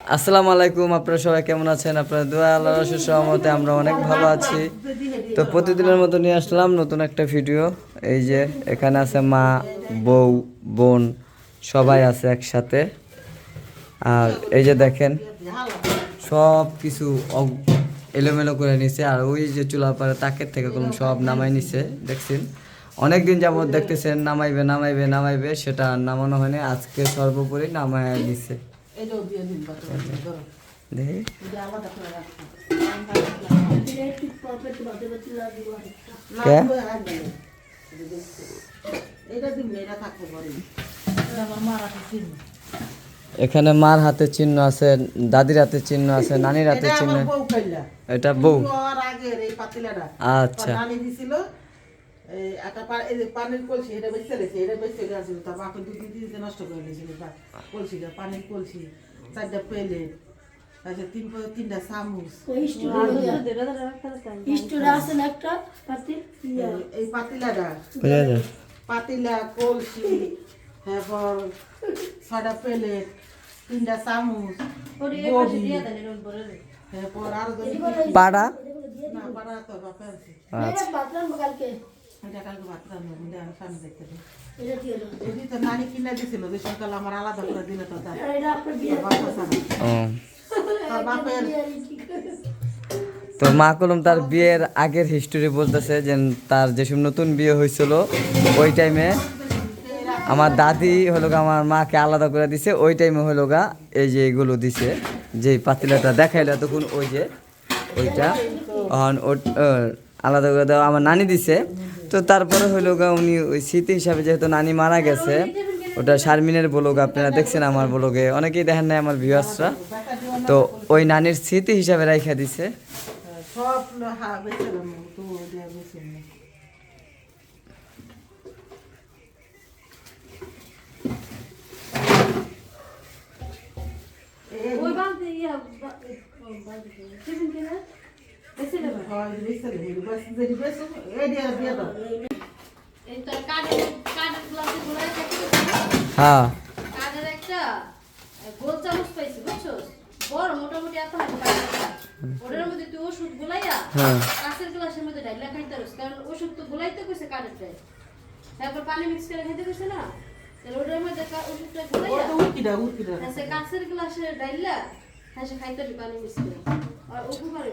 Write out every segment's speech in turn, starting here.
আসসালামু আলাইকুম, আপনারা সবাই কেমন আছেন? আপনারা দোয়া আল্লাহ রসুল সহমতে আমরা অনেক ভালো আছি। তো প্রতিদিনের মতো নিয়ে আসলাম নতুন একটা ভিডিও। এই যে, এখানে আছে মা, বউ, বোন, সবাই আছে একসাথে। আর এই যে দেখেন সব কিছু এলোমেলো করে নিছে। আর ওই যে চুলা পারে তাকের থেকে কোনো সব নামাই নিছে, দেখছেন? অনেক দিন যাবত দেখতেছেন, নামাইবে নামাইবে নামাইবে, সেটা নামানো হয়নি। আজকে সর্বোপরি নামাই দিছে চিহ্ন। এখানে মার হাতে চিহ্ন আছে দাদির হাতে চিহ্ন আছে নানির হাতে চিহ্ন। এটা বউ। আগের এই পাতিলাটা। আচ্ছা। নানি দিছিল এই একটা পানির কলসি এটা বেঁচে রেখেছে এটা বেঁচে গেছিল তার বাকি দুধ দিয়ে দিতে নষ্ট করে দিয়েছিল কলসিটা পানির কলসি চারটা পেলে তারপরে তিন তিনটা চামচ। একটা এই- এই পাতিলাটা পাতিলা কলসি তারপর ছয়টা প্লেট তিনটা চামচ বড়ি। তারপর আরও পাড়া না পারা তো বাপে আছে। তো আমার আলাদা করে দিলে মা কলম তার বিয়ের আগের হিস্টোরি বলতেছে যে তার যেসব নতুন বিয়ে হয়েছিল ওই টাইমে আমার দাদি হলো গা আমার মাকে আলাদা করে দিছে ওই টাইমে হলো গা এই যে এগুলো দিছে যে পাতিলাটা দেখাইলো তখন ওই যে ওইটা। আলাদা করে দেওয়া আমার নানি দিছে তো তারপরে হইল গা উনি ওই স্মৃতি হিসাবে যেহেতু নানি মারা গেছে, ওটা শারমিনের ব্লগ আপনারা দেখছেন আমার ব্লগে। অনেকেই দেখেন নাই আমার ভিউয়ার্সরা তো ওই নানির স্মৃতি হিসাবে রাইখা দিছে। ওই হয়। কাঠের কাঠের কাঠের ডাইলা খাইতে পারিস কারণ ওষুধ তো গোলাইতে কইছে কাঠেরটায় তারপর পানি মিক্স করে খাইতে কইছে না তাহলে মধ্যে ওষুধটা গোলাইয়া উকিটা উকিটা গ্লাসে ডাইলা হ্যাঁ। সে খাইতে পানি মিক্স করে আর উপকারে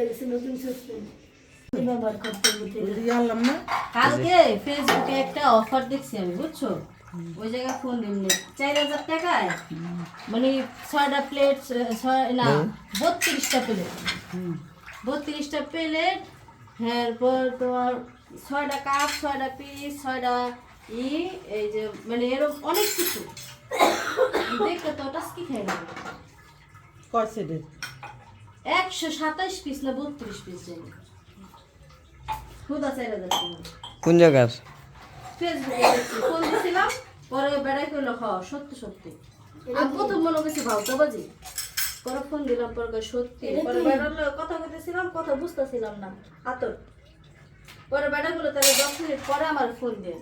গেছে নতুন সসমান ব্যবহার করতে করতে এটা আনলাম না? কালকে ফেসবুকে একটা অফার দেখছি আমি বুঝছ? ওই জায়গায় ফোন দিমনি চার হাজার টাকায়? মানে ছয়টা প্লেট ছয় না বত্রিশটা প্লেট বত্রিশটা প্লেট এরপর তোমার ছয়টা কাপ ছয়টা পিস ছয়টা ই এই যে মানে এরকম অনেক কিছু। দেখতে তো টাস্কি খাই না কয় একশো সাতাশ পিস না বত্রিশ পিস জানি। খুদা চার হাজার টাকা। কোন জায়গার? ফেসবুকে দেখছি ফোন দিছিলাম পরে বেড়াই করল হ সত্যি সত্যি। আমি প্রথম মনে করছি ভাবতে বাজি। পরে ফোন দিলাম পরে সত্যি। পরে বেড়ালো কথা কইতেছিলাম কথা বুঝতেছিলাম না। আতর। পরে বেড়া গুলো তাহলে দশ মিনিট পরে আমার ফোন দিয়ে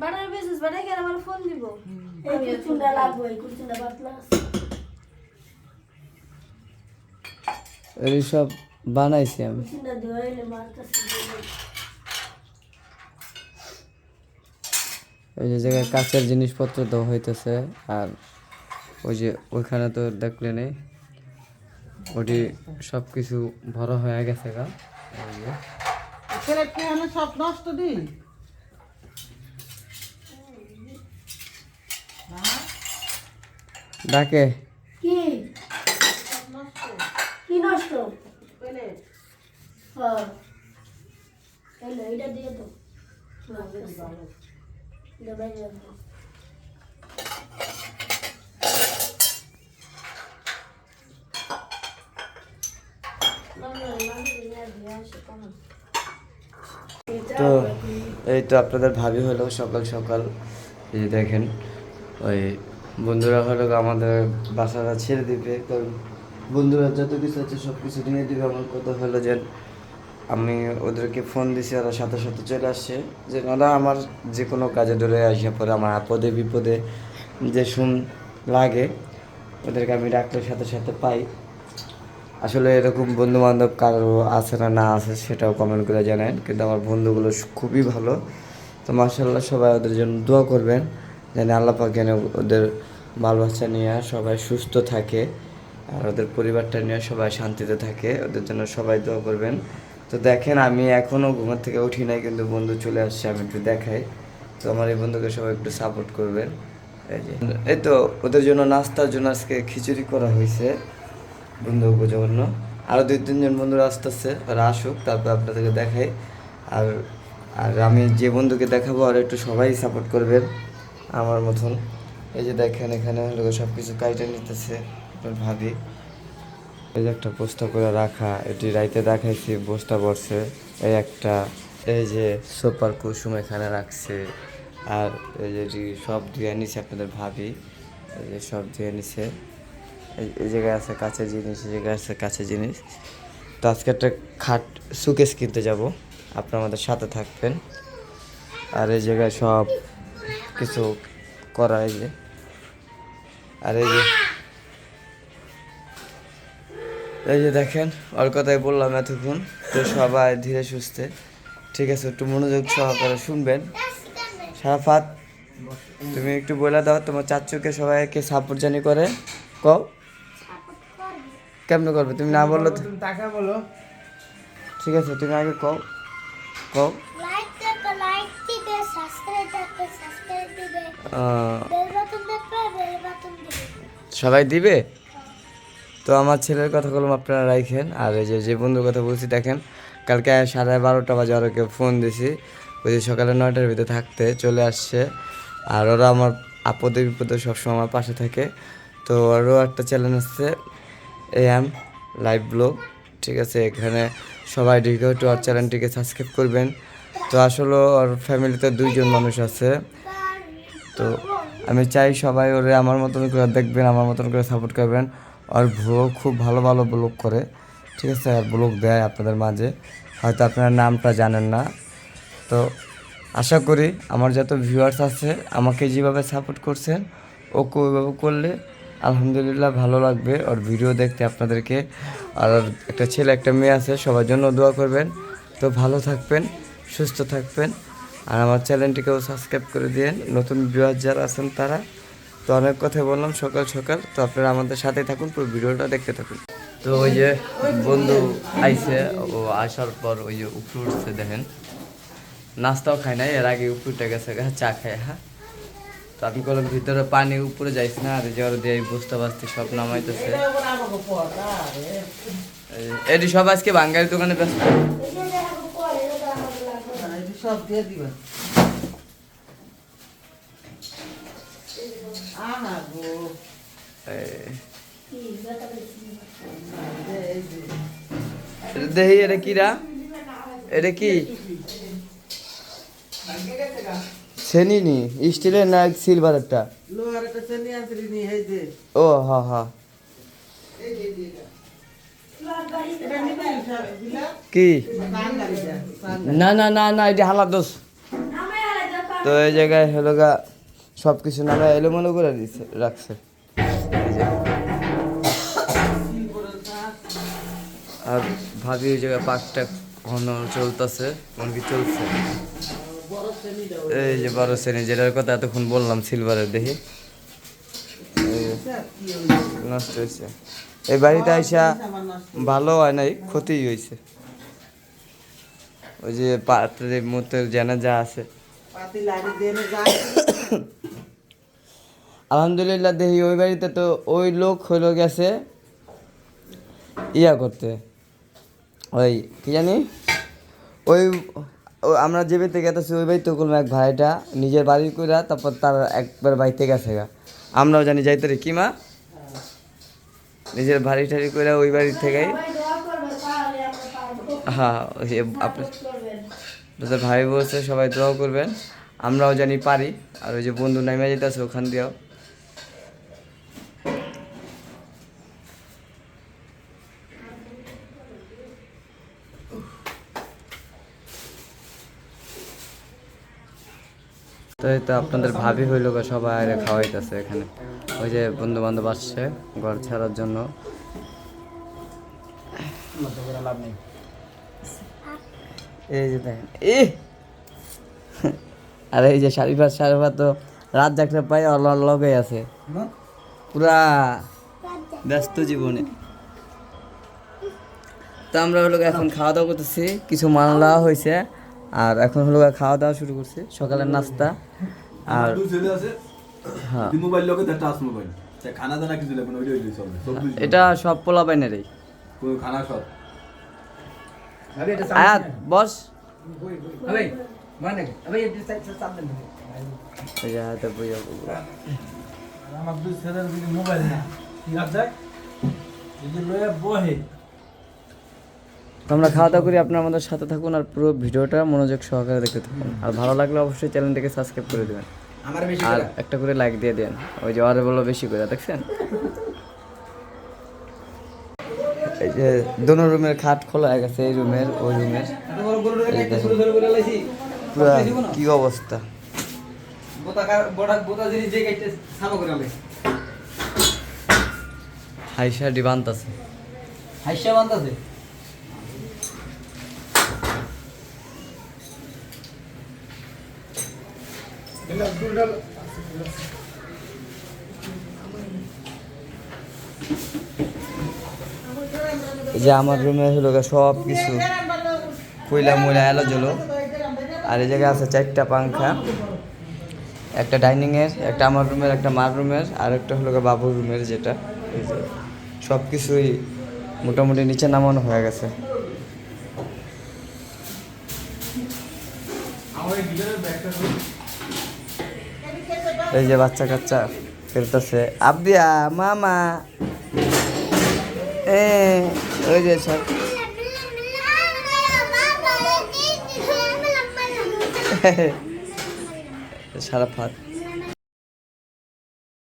বেড়ার বিশেষ বেড়াই গেলে আমার ফোন দিব। এই কুচুন্ডা লাগবে এই কুচুন্ডা পাতলা। এই সব বানাইছি আমি কুচুন্ডা দেওয়া হইলে মার কাছে দিয়ে ওই যে জায়গায় কাঁচের জিনিসপত্র দেওয়া হইতেছে আর ওই যে ওইখানে তো দেখলে নেই। ওটি সব কিছু ভরা হয়ে গেছে গা। সব নষ্ট দিন ডাকে। কি? কি নষ্ট? হ্যাঁ দিয়ে তো তো এই তো আপনাদের ভাবি হলো, সকাল সকাল। এই দেখেন, ওই বন্ধুরা হলো আমাদের বাসাটা ছেড়ে দিবে। কারণ বন্ধুরা যত কিছু আছে সব কিছু নিয়ে দিবে। আমার কথা হলো যে আমি ওদেরকে ফোন দিছি, ওরা সাথে সাথে চলে আসছে। যে ওরা আমার যে কোনো কাজে ধরে আসে, পরে আমার আপদে, বিপদে যে শুন লাগে, ওদেরকে আমি ডাক্তারের সাথে সাথে পাই। আসলে এরকম বন্ধু বান্ধব কারও আছে না না আছে সেটাও কমেন্ট করে জানেন, কিন্তু আমার বন্ধুগুলো খুবই ভালো। তো মার্শাল্লাহ সবাই ওদের জন্য দোয়া করবেন, যেন আল্লাহ পাক যেন ওদের বাচ্চা নিয়ে সবাই সুস্থ থাকে, আর ওদের পরিবারটা নিয়ে সবাই শান্তিতে থাকে, ওদের জন্য সবাই দোয়া করবেন। তো দেখেন, আমি এখনও ঘুমের থেকে উঠি নাই, কিন্তু বন্ধু চলে আসছে, আমি একটু দেখাই। তো আমার এই বন্ধুকে সবাই একটু সাপোর্ট করবেন। এই যে, এই তো ওদের জন্য নাস্তার জন্য আজকে খিচুড়ি করা হয়েছে বন্ধুকে জন্য আরও দুই তিনজন বন্ধুরা আসতেছে, ওরা আসুক, তারপর আপনাদেরকে দেখাই। আর আর আমি যে বন্ধুকে দেখাবো, আর একটু সবাই সাপোর্ট করবেন আমার মতন। এই যে দেখেন, এখানে হলো সব কিছু কাইটে নিতেছে ভাবি। এই যে একটা বস্তা করে রাখা, এটি রাইতে দেখাইছি, বস্তা পড়ছে এই একটা, এই যে সুপার কুসুম এখানে রাখছে। আর এই যে সব ধুয়ে নিছে আপনাদের ভাবি। এই যে সব ধুয়ে নিছে। এই- এই জায়গায় আছে কাছে জিনিস, এই জায়গায় আছে কাছে জিনিস। তো আজকে একটা খাট, সুকেস কিনতে যাব। আপনারা আমাদের সাথে থাকবেন। আর এই জায়গায় সব কিছু করা এই যে আর এই যে এই যে দেখেন, ওর কথাই বললাম এতক্ষণ। তো সবাই ধীরে সুস্থে। ঠিক আছে, একটু মনোযোগ সহকারে শুনবেন। সারাফাত, তুমি একটু বলে দাও, তোমার চাচুকে সবাইকে সাপোর্ট জানি করে। কও। কেমনে করবে? তুমি না বললে টাকা বলো ঠিক আছে, তুমি আগে কও। কও। সবাই দিবে? তো আমার ছেলের কথা বললাম আপনারা রাখেন আর এই যে যে বন্ধুর কথা বলছি, দেখেন, কালকে সাড়ে বারোটা বাজে ওরকে ফোন দিছি। ওই যে সকালে নয়টার ভিতরে থাকতে, চলে আসছে। আর ওরা আমার আপদে বিপদে সবসময় আমার পাশে থাকে। তো ওরও একটা চ্যানেল আসছে এ এম লাইভ ব্লগ ঠিক আছে, এখানে সবাই ঢুকে একটু আর চ্যানেলটিকে সাবস্ক্রাইব করবেন। তো আসলে ওর ফ্যামিলিতে দুইজন মানুষ আছে। তো আমি চাই সবাই ওরে আমার মতন করে দেখবেন, আমার মতন করে সাপোর্ট করবেন। আর ভ্লগ খুব ভালো ভালো ব্লগ করে, ঠিক আছে? আর ব্লগ দেয় আপনাদের মাঝে। হয়তো আপনারা নামটা জানেন না। তো আশা করি আমার যত ভিউয়ার্স আছে, আমাকে যেভাবে সাপোর্ট করছেন, ওকে ওইভাবে করলে আলহামদুলিল্লাহ ভালো লাগবে। ওর ভিডিও দেখতে আপনাদেরকে, আর একটা ছেলে, একটা মেয়ে আছে, সবার জন্য দোয়া করবেন। তো ভালো থাকবেন, সুস্থ থাকবেন। আর আমার চ্যানেলটিকেও সাবস্ক্রাইব করে দিন নতুন ভিউয়ার যারা আছেন তারা তো অনেক কথা বললাম সকাল সকাল। তো আপনারা আমাদের সাথে থাকুন পুরো ভিডিওটা দেখতে থাকুন। তো ওই যে বন্ধু আইছে ও আসার পর ওই যে উপরে উঠছে দেখেন। নাস্তাও খাই নাই এর আগে উপরটা গেছে গা, চা খায় হ্যাঁ। তো আমি বললাম ভিতরে পানি উপরে যাইস না আর জ্বর দিয়ে এই বস্তা বাস্তি সব নামাইতেছে। এটা সব আজকে বাঙালি দোকানে ব্যস্ত। সব দিয়ে দিবা। এই যে। এটা দেখি এটা কিরা এটা কি ছেনি নি স্টিলের না সিলভারেরটা লোহার একটা. চেনি আনছিলি নি, এই যে। ও হা হা? কি না না না না এটা হালা দোষ তো এই জায়গায় হলো গা সব কিছু নামে এলোমেলো করে দিচ্ছে রাখছে। আর ভাবি ওই জায়গায় পাকটা ঘন চলতেছে কোন কি চলছে। এই যে বারো শ্রেণি যেটার কথা এতক্ষণ বললাম সিলভারের দেখি? নষ্ট হয়েছে। এই বাড়িতে আইসা ভালো হয় নাই ক্ষতি হয়েছে। ওই যে পাত্রের মধ্যে জানা যা আছে। পাতি লাড়ি দিয়ে যায়। আলহামদুলিল্লাহ, দেখি ওই বাড়িতে তো ওই লোক হইল গেছে ইয়া করতে। ওই, কি জানি? ওই আমরা যে বাড়িতে গেতেছি, ওই বাড়িতে করলাম এক ভাইটা নিজের বাড়ি কইরা তারপর তার একবার বাড়িতে গেছে গা। আমরাও জানি যাইতে রে। কি মা? নিজের বাড়ি টাড়ি করে ওই বাড়ি থেকেই। হ্যাঁ আপনার ভাই বলছে সবাই দোয়া করবেন। আমরাও জানি পারি। আর ওই যে বন্ধু নামে যেতেছে ওখান দিয়েও। তো এই তো আপনাদের ভাবি হইল সবাই খাওয়াইতেছে এখানে। ওই যে বন্ধু বান্ধব আসছে ঘর ছাড়ার জন্য। এই যে দেখেন এ আর এই যে শারিফার শারিফা তো রাত জাগতে পাই অলর লগে আছে। পুরা ব্যস্ত জীবনে। তো আমরা হলো এখন খাওয়া দাওয়া করতেছি, কিছু মানলা হয়েছে আর এখন হলো খাওয়া দাওয়া শুরু করছে সকালের নাস্তা আর দুই ছেলে আছে হ্যাঁ। মোবাইল লগে তার টাচ মোবাইল খানা দানা কিছু লাগবে না ওইটাই ওইটাই সব সব এটা সব পোলা বাইনেরই। কোনো খানা সব। আয়াত বস। আমার দুই ছেলের মোবাইল না ঠিক আছে লয়ে বহে। তো আমরা খাওয়া দাওয়া করি আপনার আমাদের সাথে থাকুন আর পুরো ভিডিওটা মনোযোগ সহকারে দেখতে থাকুন। আর ভালো লাগলে অবশ্যই চ্যানেলটাকে সাবস্ক্রাইব করে দেবেন। আর একটা করে লাইক দিয়ে দেন। ওই যে আরে বলো বেশি করে দেখছেন? এই যে দোনো রুমের খাট খোলা হয়ে গেছে এই রুমের ওই রুমের। পুরা কি অবস্থা। হাইসা ডিবান্ত আছে। এই যে আমার রুমে হলো সব কিছু কইলা ময়লা এলো জলো আর এই জায়গায় আছে চারটা পাংখা। একটা ডাইনিং এর একটা আমার রুমের একটা মার রুমের আর একটা হলো বাবুর রুমের যেটা। এই যে সব কিছুই মোটামুটি নিচে নামানো হয়ে গেছে। এই যে বাচ্চা কাচ্চা খেলতেছে আব্দিয়া মামা। এ ওই যে সব। সারা ফাত